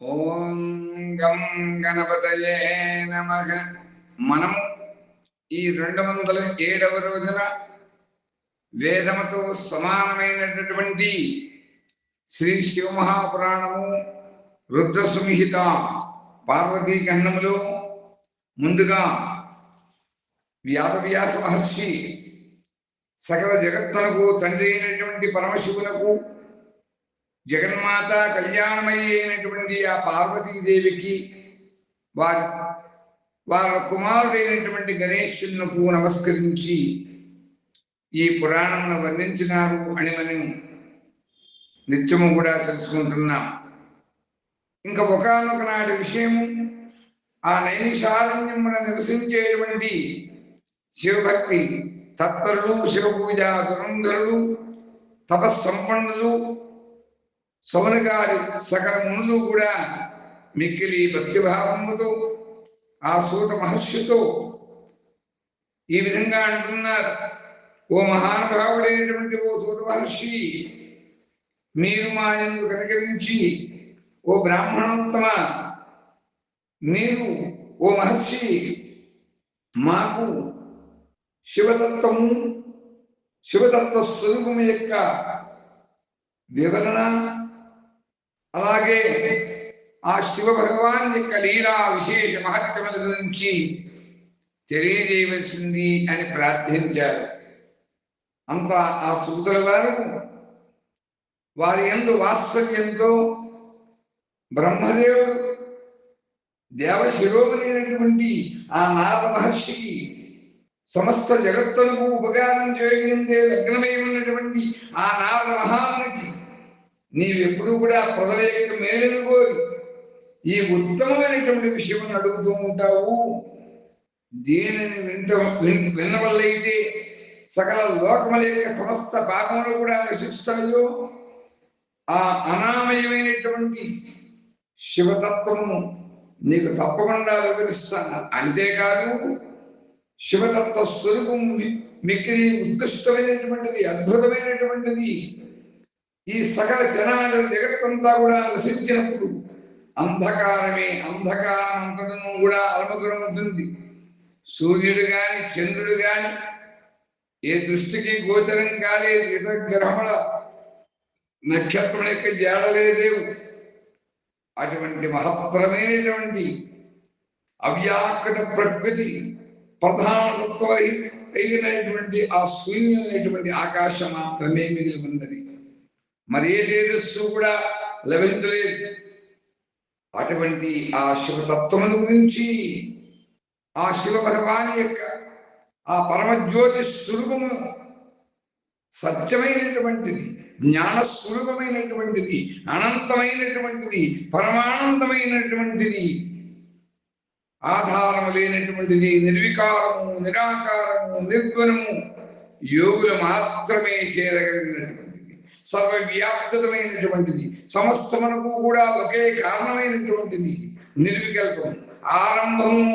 ఓం గం గణపతయే నమ. మనం ఈ రెండు వందల ఏడవ రోజున వేదముతో సమానమైనటువంటి శ్రీ శివమహాపురాణము రుద్ర సంహిత పార్వతీ గణములో ముందుగా వ్యాసవ్యాస మహర్షి సకల జగత్తునకు తండ్రి అయినటువంటి పరమశివునకు జగన్మాత కళ్యాణమయ్యి అయినటువంటి ఆ పార్వతీదేవికి వారి వారి కుమారుడైనటువంటి గణేశునకు నమస్కరించి ఈ పురాణమును వర్ణించినారు అని మనం నిత్యము కూడా తెలుసుకుంటున్నాం. ఇంకా ఒకనొక నాటి విషయము ఆ నైమిషారణ్యమున నివసించేటువంటి శివభక్తి తత్పరులు శివపూజ దురంధరులు తపస్సంపన్నులు సౌనగారి సకల మునులు కూడా మిక్కిలి భక్తిభావముతో ఆ సూత మహర్షితో ఈ విధంగా అంటున్నారు. ఓ మహానుభావుడైనటువంటి ఓ సూత మహర్షి మీరు మా ఎందు కనికరించి ఓ బ్రాహ్మణోత్తమ మీరు ఓ మహర్షి మాకు శివతత్వము శివతత్వ స్వరూపము యొక్క వివరణ అలాగే ఆ శివ భగవాన్ యొక్క లీలా విశేష మహత్వముల గురించి తెలియజేయవలసింది అని ప్రార్థించారు. అంత ఆ సూతుల వారు వారి ఎందు వాత్సల్యంతో బ్రహ్మదేవుడు దేవశిరోమణైనటువంటి ఆ నాథ మహర్షికి సమస్త జగత్తులకు ఉపకారం జరిగిందే లగ్నమై ఉన్నటువంటి ఆ నాథ మహామునికి నీవెప్పుడు కూడా ప్రజల యొక్క మేలును కోరి. ఈ ఉత్తమమైనటువంటి విషయం అడుగుతూ ఉంటావు. దీనిని వింట విన్- విన్నవల్లైతే సకల లోకముల యొక్క సమస్త పాపములు కూడా నశిస్తాయో. ఆ అనామయమైనటువంటి శివతత్వము నీకు తప్పకుండా వివరిస్తాను. అంతేకాదు శివతత్వ స్వరూపం మిక్కిలి ఉత్కృష్టమైనటువంటిది అద్భుతమైనటువంటిది ఈ సకల జనాల జగత్తంతా కూడా నశించినప్పుడు అంధకారమే అంధకారం అంతటను కూడా అలముఖరం ఉంటుంది సూర్యుడు గాని చంద్రుడు గాని ఏ దృష్టికి గోచరం కాలేదు ఇతర గ్రహముల నక్షత్రం యొక్క జాడలేదేవు అటువంటి మహత్తరమైనటువంటి అవ్యాకృత ప్రకృతి ప్రధాన తత్వ అయినటువంటి ఆ శూన్యమైనటువంటి ఆకాశం మాత్రమే మిగిలి ఉన్నది. మరి ఏ తేజస్సు కూడా లభించలేదు. అటువంటి ఆ శివతత్వమును గురించి ఆ శివ భగవాని యొక్క ఆ పరమజ్యోతి స్వరూపము సత్యమైనటువంటిది జ్ఞాన స్వరూపమైనటువంటిది అనంతమైనటువంటిది పరమానందమైనటువంటిది ఆధారము లేనటువంటిది నిర్వికారము నిరాకారము నిర్గుణము యోగులు మాత్రమే చేరగలిగినటువంటిది సర్వవ్యాప్తమైనటువంటిది. సమస్తమునకు కూడా ఒకే కారణమైనటువంటిది నిర్వికల్పం ఆరంభము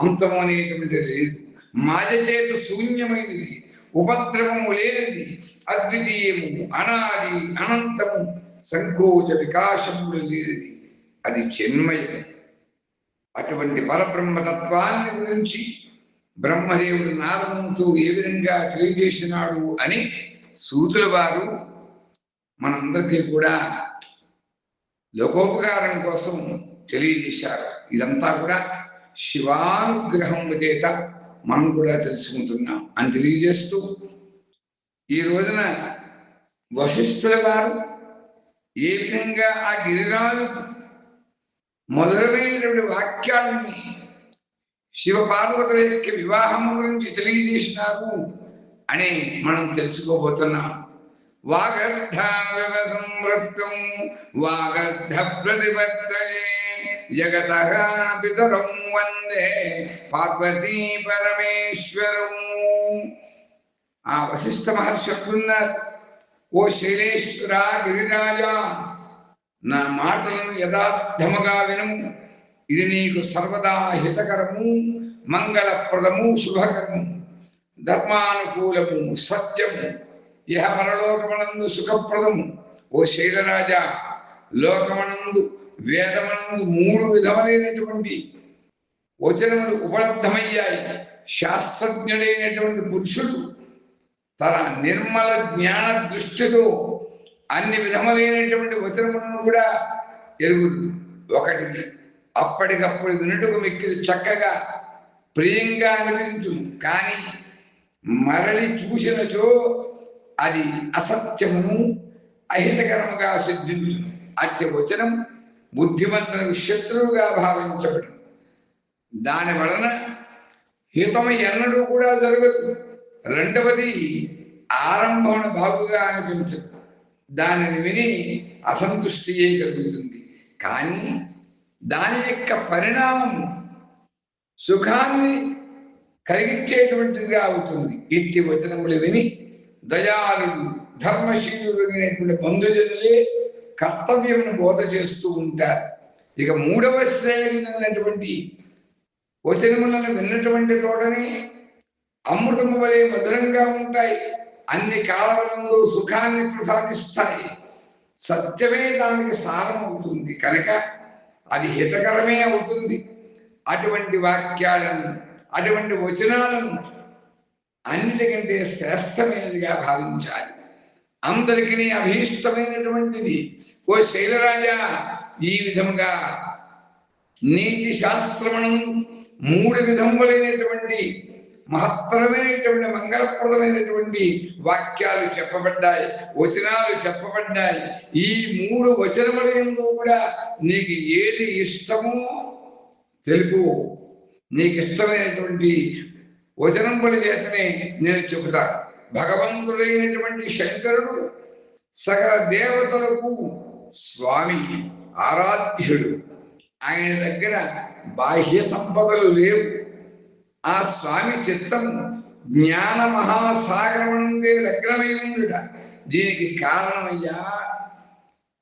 అంతము అనేటువంటిది లేదు. మాయ చేత శూన్యమైనది. ఉపద్రవము లేనిది. అద్వితీయము అనాది అనంతము సంకోచ వికాశములు లేనిది. అది చిన్మయం అటువంటి పరబ్రహ్మతత్వాన్ని గురించి బ్రహ్మదేవుడు నారదంతో ఏ విధంగా తెలియజేసినాడు అని సూతుల వారు మనందరికీ కూడా లోకోపకారం కోసం తెలియజేశారు. ఇదంతా కూడా శివానుగ్రహం చేత మనం కూడా తెలుసుకుంటున్నాం అని తెలియజేస్తూ ఈ రోజున వశిష్ఠుల వారు ఏ విధంగా ఆ గిరిరాజు మొదలైనటువంటి వాక్యాన్ని శివ పార్వతుల యొక్క వివాహం గురించి తెలియజేసినారు అని మనం తెలుసుకోబోతున్నాం. వాగర్ధ సంవృత్తం వాగర్ధ ప్రతిపత్తయే జగత పితరం వందే పార్వతీ పరమేశ్వరం. ఆ వశిష్ఠ మహర్షి అంటున్నారు ఓ శైలేశ్వర గిరిరాజా నా మాటలను యథార్థముగా విను. ఇది నీకు సర్వదా హితకరము మంగళప్రదము శుభకరము ధర్మానుకూలము సత్యము. ఇహ పరలోకమనందు సుఖప్రదము. ఓ శైలరాజా లోకమనందు వేదమనందు మూడు విధములైనటువంటి వచనములు ఉపలబ్ధమయ్యాయి. శాస్త్రజ్ఞుడైనటువంటి పురుషుడు తన నిర్మల జ్ఞాన దృష్టితో అన్ని విధములైనటువంటి వచనములను కూడా ఎరుగురు ఒకటి అప్పటికప్పుడు వినుటకు మిక్కిలి చక్కగా ప్రియంగా అనిపించు కానీ మరలి చూసినచో అది అసత్యము అహితకరముగా సిద్ధించును. అట్టి వచనం బుద్ధిమంతులకు శత్రువుగా భావించబడు దాని వలన హితము ఎన్నడూ కూడా జరగదు. రెండవది ఆరంభమున బాగుగా అనిపించదు. దానిని విని అసంతుష్టియే కలుగుతుంది. కానీ దాని యొక్క పరిణామం సుఖాన్ని కలిగించేటువంటిదిగా అవుతుంది. ఇట్టి వచనములు విని దయాళుడు ధర్మశీలుడు అనేటువంటి బంధుజనులే కర్తవ్యమును బోధ చేస్తూ ఉంటారు. ఇక మూడవ శ్రేణి వచనములను విన్నటువంటి తోటనే అమృతము వలె మధురంగా ఉంటాయి. అన్ని కాలములందు సుఖాన్ని ప్రసాదిస్తాయి. సత్యమే దానికి సారం అవుతుంది. కనుక అది హితకరమే అవుతుంది. అటువంటి వాక్యాలను అటువంటి వచనాలను అన్నిటికంటే శ్రేష్టమైనదిగా భావించాలి. అందరికీ అభీష్టమైనటువంటిది. ఓ శైలరాజా ఈ విధముగా నీతి శాస్త్రమును మూడు విధములైనటువంటి మహత్తరమైనటువంటి మంగళప్రదమైనటువంటి వాక్యాలు చెప్పబడ్డాయి వచనాలు చెప్పబడ్డాయి. ఈ మూడు వచనముల కూడా నీకు ఏది ఇష్టమో తెలుపు. నీకు ఇష్టమైనటువంటి వచనముల చేతనే నేను చెబుతా భగవంతుడైనటువంటి శంకరుడు సకల దేవతలకు స్వామి ఆరాధ్యుడు. ఆయన దగ్గర బాహ్య సంపదలు లేవు. ఆ స్వామి చిత్తం జ్ఞాన మహాసాగరమునందే లగ్నమై ఉండుట. దీనికి కారణమయ్యా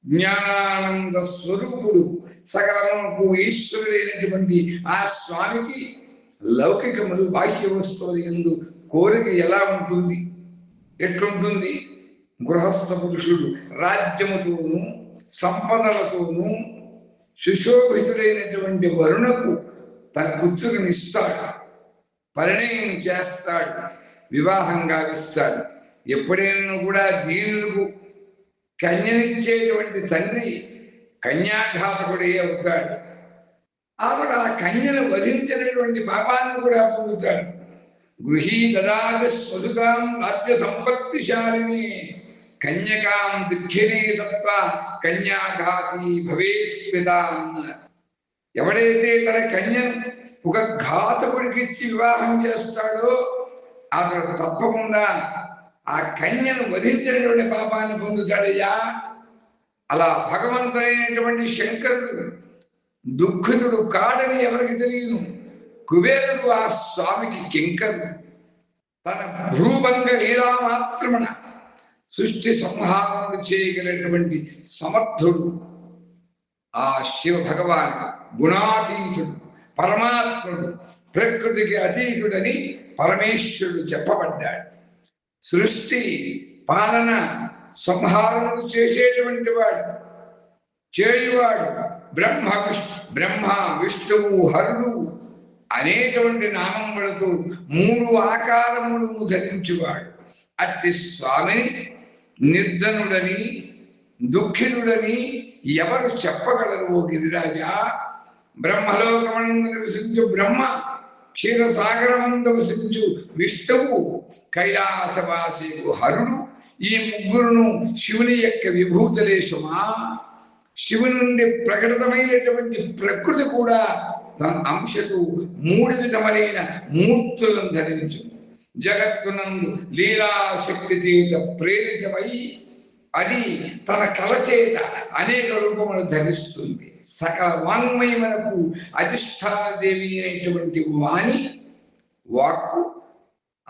జ్ఞానానంద స్వరూపుడు సకలమునకు ఈశ్వరుడైనటువంటి ఆ స్వామికి లౌకికములు బాహ్య వస్తువులు ఎందు కోరిక ఎలా ఉంటుంది? ఎట్లుంటుంది? గృహస్థ పురుషుడు రాజ్యముతోనూ సంపదలతోనూ సుశోభితుడైనటువంటి వరుణకు తన పుత్రుని ఇస్తాడు. పరిణయం చేస్తాడు. వివాహం గావిస్తాడు ఎప్పుడైనా కూడా దీనులకు కన్యనిచ్చేటువంటి తండ్రి కన్యాఘాతకుడే అవుతాడు. ఆవిడ ఆ కన్యను వధించినటువంటి పాపాన్ని కూడా పొందుతాడు. గృహీ దదాగ స్వసుతాం రాజ్య సంపత్తిశాలిని కన్యకాం దుఃఖిని తప్ప కన్యాఘాతి భవేస్మితాం ఎవడైతే తన కన్యను ఒక ఘాతకుడికి ఇచ్చి వివాహం చేస్తాడో అతడు తప్పకుండా ఆ కన్యను వధించినటువంటి పాపాన్ని పొందుతాడయ్యా. అలా భగవంతుడైనటువంటి శంకరుడు దుఃఖితుడు కాడని ఎవరికి తెలియను? కుబేరుడు ఆ స్వామికి కింకరు. తన భ్రూభంగ లీలా మాత్రమున సృష్టి సంహారములు చేయగలిగినటువంటి సమర్థుడు. ఆ శివ భగవాన్ గుణాతీతుడు పరమాత్ముడు ప్రకృతికి అతీతుడని పరమేశ్వరుడు చెప్పబడ్డాడు. సృష్టి పాలన సంహారములు చేసేటువంటి వాడు చేయువాడు బ్రహ్మ విష్ణు బ్రహ్మ విష్ణువు హరుడు అనేటువంటి నామములతో మూడు ఆకారములను ధరించువాడు. అట్టి స్వామిని నిర్ధనుడని దుఃఖితుడని ఎవరు చెప్పగలరు ఓ గిరిరాజా? బ్రహ్మలోకమందు నివసించు బ్రహ్మ క్షీరసాగరమందు వసించు విష్ణువు కైలాసవాసి హరుడు ఈ ముగ్గురును శివుని యొక్క విభూతలేసుమా శివుని నుండి ప్రకటితమైనటువంటి ప్రకృతి కూడా తన అంశకు మూడు విధములైన మూర్తులను ధరించు జగత్తునందు లీలాశక్తి చేత ప్రేరితమై అది తన కళ చేత అనేక రూపములు ధరిస్తుంది. సకల వాంగ్మయమునకు అధిష్టాన దేవి అయినటువంటి వాణి వాక్కు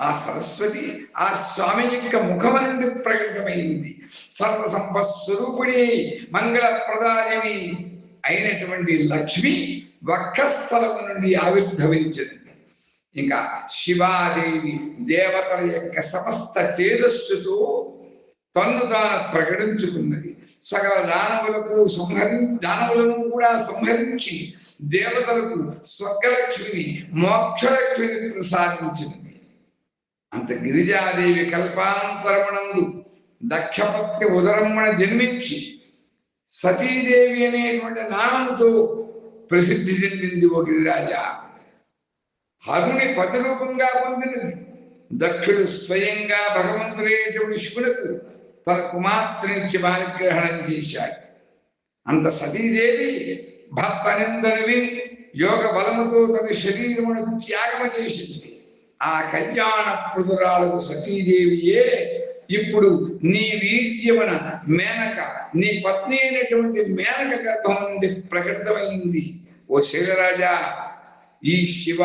ఆ సరస్వతి ఆ స్వామి యొక్క ముఖము నుండి ప్రకటితమైంది. సర్వసంపస్వరూపుణి మంగళప్రదాయని అయినటువంటి లక్ష్మి వక్షస్థలము నుండి ఆవిర్భవించింది. ఇంకా శివాదేవి దేవతల యొక్క సమస్త తేజస్సుతో తన్ను తాను ప్రకటించుకున్నది. సకల దానవులకు సంహరి దానవులను కూడా సంహరించి దేవతలకు స్వర్గలక్ష్మిని మోక్షలక్ష్మిని ప్రసాదించింది. అంత గిరిజాదేవి కల్పాంతరమునందు దక్షపత్తి ఉదరమ్మణ జన్మించి సతీదేవి అనేటువంటి నామంతో ప్రసిద్ధి చెందింది ఓ గిరిరాజా. హరుని పతిరూపంగా పొందినది. దక్షుడు స్వయంగా భగవంతుడైనటువంటి శివులకు తన కుమార్తెనిచ్చి పారిగ్రహణం చేశాడు. అంత సతీదేవి భర్త నిందను విని యోగ బలముతో తన శరీరమును త్యాగము చేసింది. ఆ కళ్యాణ పృతురాలకు సతీదేవియే. ఇప్పుడు నీ వీర్యమున మేనక నీ పత్ని అయినటువంటి మేనక గర్భం నుండి ప్రకటితమైంది. ఓ శైలరాజా ఈ శివ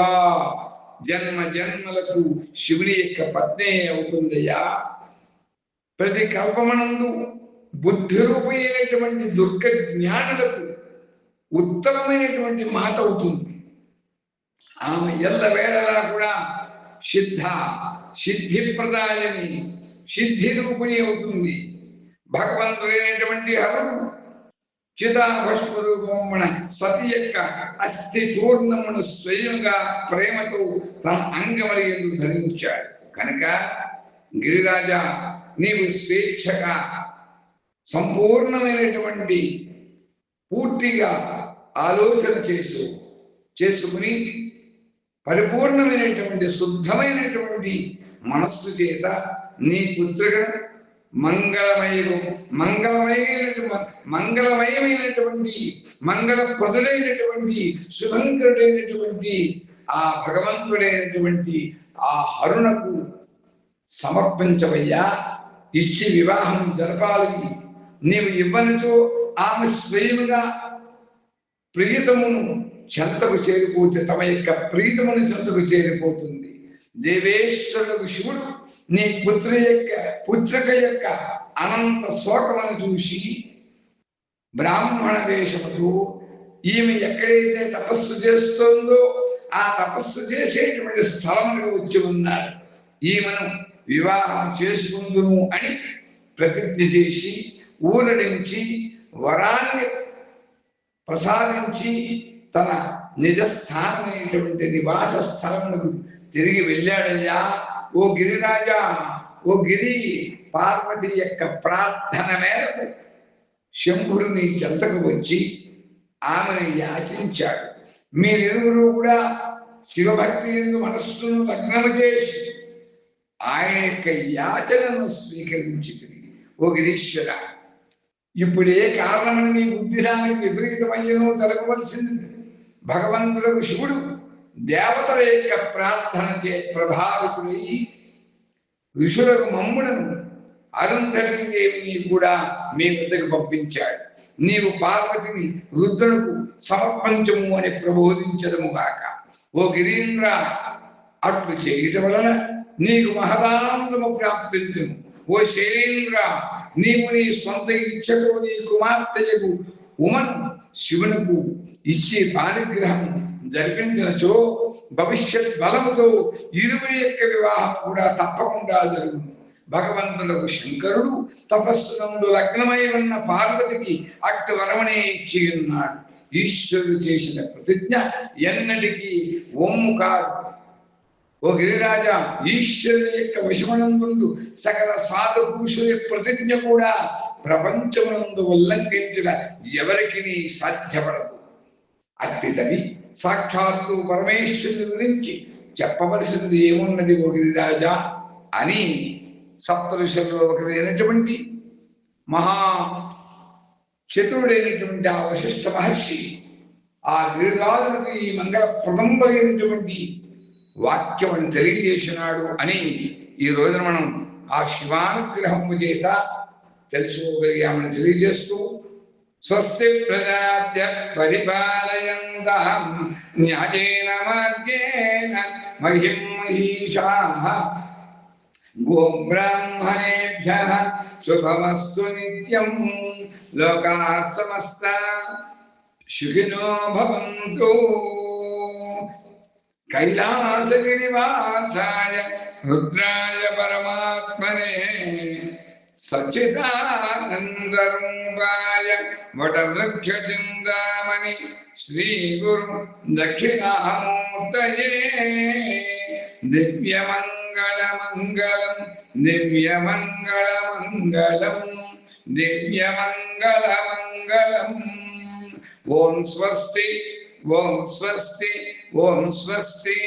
జన్మ జన్మలకు శివుని యొక్క పత్ని అవుతుందయ్యా. ప్రతి కల్పమనందు బుద్ధి రూపమైనటువంటి దుర్గ జ్ఞానులకు ఉత్తమమైనటువంటి మాత అవుతుంది. ఆమె ఎల్ల వేళలా కూడా సిద్ధ సిద్ధిప్రదాయని సిద్ధి రూపిణి అవుతుంది. భగవంతుడైనటువంటి హరుడు చిదాభస్వరూపమున సతి యొక్క అస్థి చూర్ణమును స్వయంగా ప్రేమతో తన అంగమరియందు ధరించాడు. కనుక గిరిరాజా నీవు స్వేచ్ఛగా సంపూర్ణమైనటువంటి పూర్తిగా ఆలోచన చేసు చేసుకుని పరిపూర్ణమైనటువంటి శుద్ధమైనటువంటి మనస్సు చేత నీ పుత్రుడు మంగళమయము మంగళమయమైనటువంటి మంగళమయమైనటువంటి మంగళప్రదుడైనటువంటి శుభంకరుడైనటువంటి ఆ భగవంతుడైనటువంటి ఆ హరుణకు సమర్పించవయ్యా. ఇచ్చి వివాహం జరపాలి. నీవు ఇవ్వనుచో ఆమె స్వయముగా ప్రియతమును చెంతకు చేరిపోతే తమ యొక్క ప్రీతముని చెంతకు చేరిపోతుంది. దేవేశ్వరుడు శివుడు నీ పుత్ర యొక్క పుత్రిక యొక్క అనంత శోకమని చూసి బ్రాహ్మణ వేషముతో ఈమె ఎక్కడైతే తపస్సు చేస్తోందో ఆ తపస్సు చేసేటువంటి స్థలములకు వచ్చి ఉన్నారు. ఈమెను వివాహం చేసుకుందును అని ప్రతిజ్ఞ చేసి ఊరడించి వరాన్ని ప్రసాదించి తన నిజస్థానమైనటువంటి నివాస స్థలములకు తిరిగి వెళ్ళాడయ్యా. ఓ గిరిరాజా ఓ గిరి పార్వతి యొక్క ప్రార్థన మేరకు శంభుడు నీ చెంతకు వచ్చి ఆమెను యాచించాడు. మీరిరువురు కూడా శివభక్తి ఎందు మనస్సును లగ్నము చేసి ఆయన యొక్క యాచనను స్వీకరించి ఓ గిరీశ్వర ఇప్పుడు ఏ కారణమని నీ బుద్ధిరానికి విపరీతమయ్యనో తెలపవలసింది. భగవంతుడు శివుడు దేవతల యొక్క ప్రార్థన చే ప్రభావితుడై ఋషులకు మమ్ములను అరుంధతి దేవిని కూడా మీ వద్దకు పంపించాడు. నీవు పార్వతిని రుద్రులకు సమర్పించము అని ప్రబోధించదము గాక. ఓ గిరీంద్ర అట్లు చేయుట వలన నీకు మహదానందము ప్రాప్తించును. ఓ శైలేంద్ర నీవు నీ సొంత ఇచ్చతో నీ కుమార్తెయకు ఉమను శివునకు ఇచ్చి పాణిగ్రహం జరిపించినచో భవిష్యత్ బలముతో ఇరువురి యొక్క వివాహం కూడా తప్పకుండా జరుగును. భగవంతులకు శంకరుడు తపస్సునందు లగ్నమై ఉన్న పార్వతికి అట్టు వరమనే ఇచ్చి ఉన్నాడు ఈశ్వరుడు చేసిన ప్రతిజ్ఞ ఎన్నటికీ ఒమ్ము కాదు. ఓ గిరిరాజా ఈశ్వరుడు యొక్క విషమనందు సకల సాధు పురుషుల ప్రతిజ్ఞ కూడా ప్రపంచమునందు ఉల్లంఘించుట ఎవరికి సాధ్యపడదు. అట్టిదని సాక్షాత్తు పరమేశ్వరుని గురించి చెప్పవలసింది ఏమున్నది ఓ రాజా అని సప్తఋషుల్లో ఒకరైనటువంటి మహా చతురుడైనటువంటి ఆ వశిష్ఠ మహర్షి ఆ గిరిరాజులకు ఈ మంగళప్రదంబరైనటువంటి వాక్యమును తెలియజేసినాడు అని ఈ రోజున మనం ఆ శివానుగ్రహము చేత తెలుసుకోగలిగామని తెలియజేస్తూ स्वस्ति प्रजाभ्य परिपालयन्तः न्यायेन मार्गेण महीषाः गोब्राह्मणेभ्यः शुभमस्तु नित्यं लोकाः समस्ता सुखिनो भवन्तु। कैलासगिरिवासाय रुद्राय परमात्मने। సచ్చిదానందరూపాయ వటవృక్షచిందామణి శ్రీగురు దక్షిణామూర్తయే. దివ్యమంగళమంగళం దివ్యమంగళమంగళం దివ్యమంగళమంగళం. ఓం స్వస్తి ఓం స్వస్తి ఓం స్వస్తి.